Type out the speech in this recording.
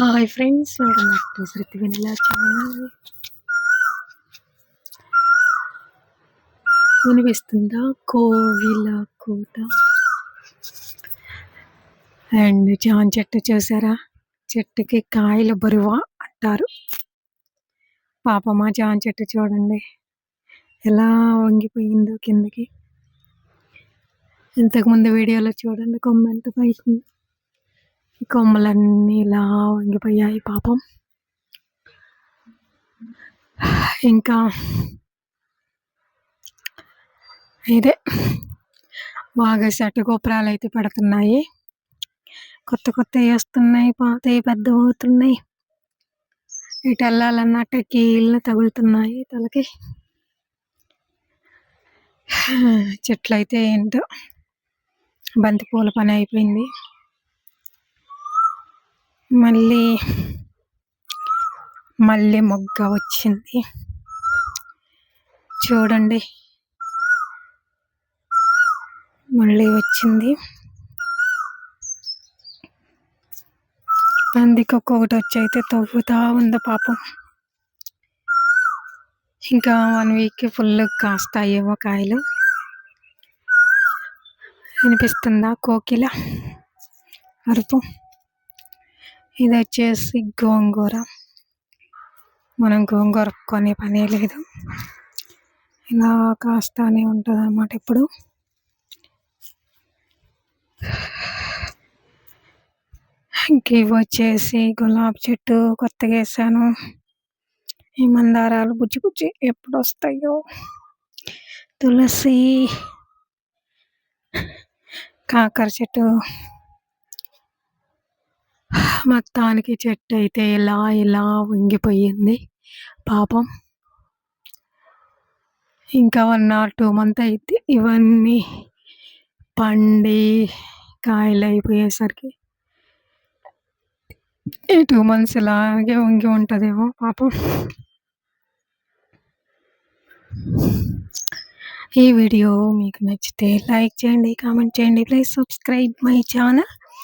Hi friends welcome back to Shruti vanilla channel. వినిపిస్తుందా కోవిల కోట. And John చెట్టు చూసారా? చెట్టుకి కాయలు బరువా అంటారు. పాపమా జాన్ చెట్టు చూడండి. ఎలా వంగిపోయిందో కిందకి. ఇంతకుముందు వీడియోలో చూడండి కొమ్మ ఎంత పైకుందో కొమ్మలన్నీ ఇలా వంగిపోయాయి పాపం. ఇంకా ఇదే బాగా సెట్ గోపురాలు అయితే పెడుతున్నాయి. కొత్త కొత్త వస్తున్నాయి పాతవి పెద్ద అవుతున్నాయి ఇటు వెళ్ళాలన్నట్టు కీళ్ళు తగులుతున్నాయి తలకి. చెట్లు అయితే ఏంటో. బంతిపూల పని అయిపోయింది. మళ్ళీ మళ్ళీ మొగ్గ వచ్చింది. చూడండి. మళ్ళీ వచ్చింది. పందికి ఒక్కొక్కటి వచ్చి అయితే తవ్వుతా ఉంది పాపం. ఇంకా వన్ వీక్ ఫుల్ కాస్తాయేమో కాయలు. వినిపిస్తుందా కోకిల? అరుపు. ఇది వచ్చేసి గోంగూర. మనం గోంగూర కొనే పనే లేదు. ఇలా కాస్తానే ఉంటుంది అన్నమాట ఇప్పుడు. ఇంక ఇవి వచ్చేసి గులాబీ చెట్టు కొత్తగా వేసాను ఈ మందారాలు బుజ్జి బుజ్జి ఎప్పుడు వస్తాయో తులసి కాకర చెట్టు మొత్తానికి చెట్టు అయితే ఇలా ఇలా వంగిపోయింది. పాపం. ఇంకా వన్ ఆర్ టూ మంత్ అయితే ఇవన్నీ పండి కాయలు అయిపోయేసరికి ఈ టూ మంత్స్ ఇలాగే వంగి ఉంటుందేమో పాపం. ఈ వీడియో మీకు నచ్చితే లైక్ చేయండి కామెంట్ చేయండి please subscribe my channel